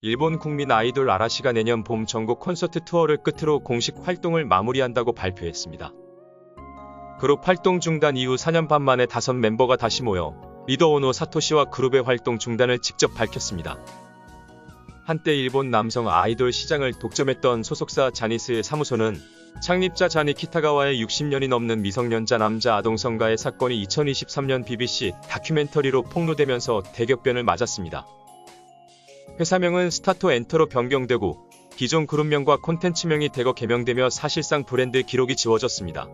일본 국민 아이돌 아라시가 내년 봄 전국 콘서트 투어를 끝으로 공식 활동을 마무리한다고 발표했습니다. 그룹 활동 중단 이후 4년 반 만에 다섯 멤버가 다시 모여 리더 오노 사토시와 그룹의 활동 중단을 직접 밝혔습니다. 한때 일본 남성 아이돌 시장을 독점했던 소속사 자니스의 사무소는 창립자 자니 키타가와의 60년이 넘는 미성년자 남자 아동성가의 사건이 2023년 BBC 다큐멘터리로 폭로되면서 대격변을 맞았습니다. 회사명은 스타토 엔터로 변경되고 기존 그룹명과 콘텐츠명이 대거 개명되며 사실상 브랜드 기록이 지워졌습니다.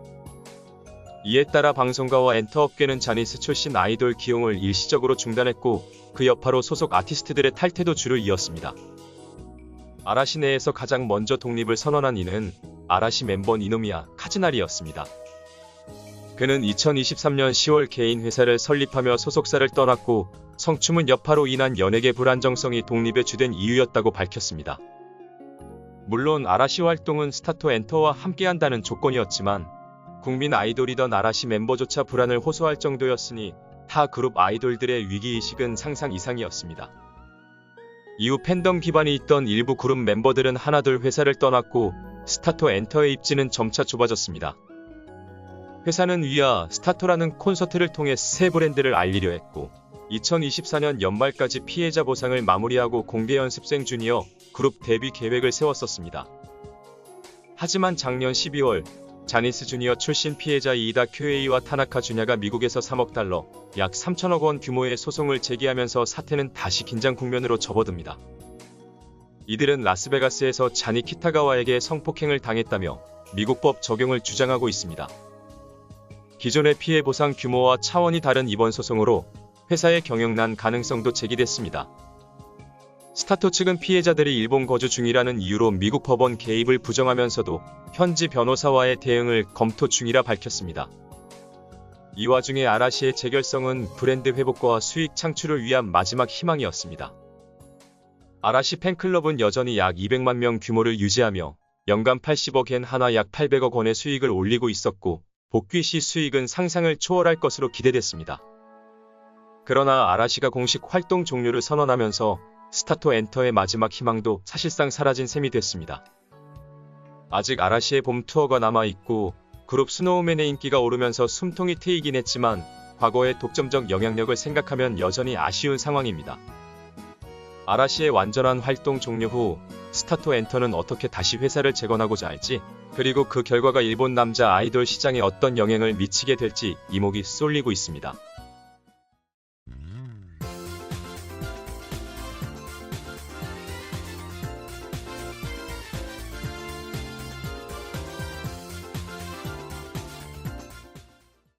이에 따라 방송가와 엔터업계는 자니스 출신 아이돌 기용을 일시적으로 중단했고 그 여파로 소속 아티스트들의 탈퇴도 줄을 이었습니다. 아라시 내에서 가장 먼저 독립을 선언한 이는 아라시 멤버 니노미야 카즈나리였습니다. 그는 2023년 10월 개인 회사를 설립하며 소속사를 떠났고 성추문 여파로 인한 연예계 불안정성이 독립의 주된 이유였다고 밝혔습니다. 물론 아라시 활동은 스타토 엔터와 함께한다는 조건이었지만 국민 아이돌이던 아라시 멤버조차 불안을 호소할 정도였으니 타 그룹 아이돌들의 위기의식은 상상 이상이었습니다. 이후 팬덤 기반이 있던 일부 그룹 멤버들은 하나둘 회사를 떠났고 스타토 엔터의 입지는 점차 좁아졌습니다. 회사는 위아 스타토라는 콘서트를 통해 새 브랜드를 알리려 했고 2024년 연말까지 피해자 보상을 마무리하고 공개 연습생 주니어 그룹 데뷔 계획을 세웠었습니다. 하지만 작년 12월 자니스 주니어 출신 피해자 이이다 큐에이와 타나카 주냐가 미국에서 3억 달러, 약 3천억 원 규모의 소송을 제기하면서 사태는 다시 긴장 국면으로 접어듭니다. 이들은 라스베가스에서 자니 키타가와에게 성폭행을 당했다며 미국법 적용을 주장하고 있습니다. 기존의 피해 보상 규모와 차원이 다른 이번 소송으로 회사의 경영난 가능성도 제기됐습니다. 스타토 측은 피해자들이 일본 거주 중이라는 이유로 미국 법원 개입을 부정하면서도 현지 변호사와의 대응을 검토 중이라 밝혔습니다. 이 와중에 아라시의 재결성은 브랜드 회복과 수익 창출을 위한 마지막 희망이었습니다. 아라시 팬클럽은 여전히 약 200만 명 규모를 유지하며 연간 80억 엔 하나 약 800억 원의 수익을 올리고 있었고 복귀 시 수익은 상상을 초월할 것으로 기대됐습니다. 그러나 아라시가 공식 활동 종료를 선언하면서 스타토 엔터의 마지막 희망도 사실상 사라진 셈이 됐습니다. 아직 아라시의 봄 투어가 남아있고 그룹 스노우맨의 인기가 오르면서 숨통이 트이긴 했지만 과거의 독점적 영향력을 생각하면 여전히 아쉬운 상황입니다. 아라시의 완전한 활동 종료 후 스타토 엔터는 어떻게 다시 회사를 재건하고자 할지 그리고 그 결과가 일본 남자 아이돌 시장에 어떤 영향을 미치게 될지 이목이 쏠리고 있습니다.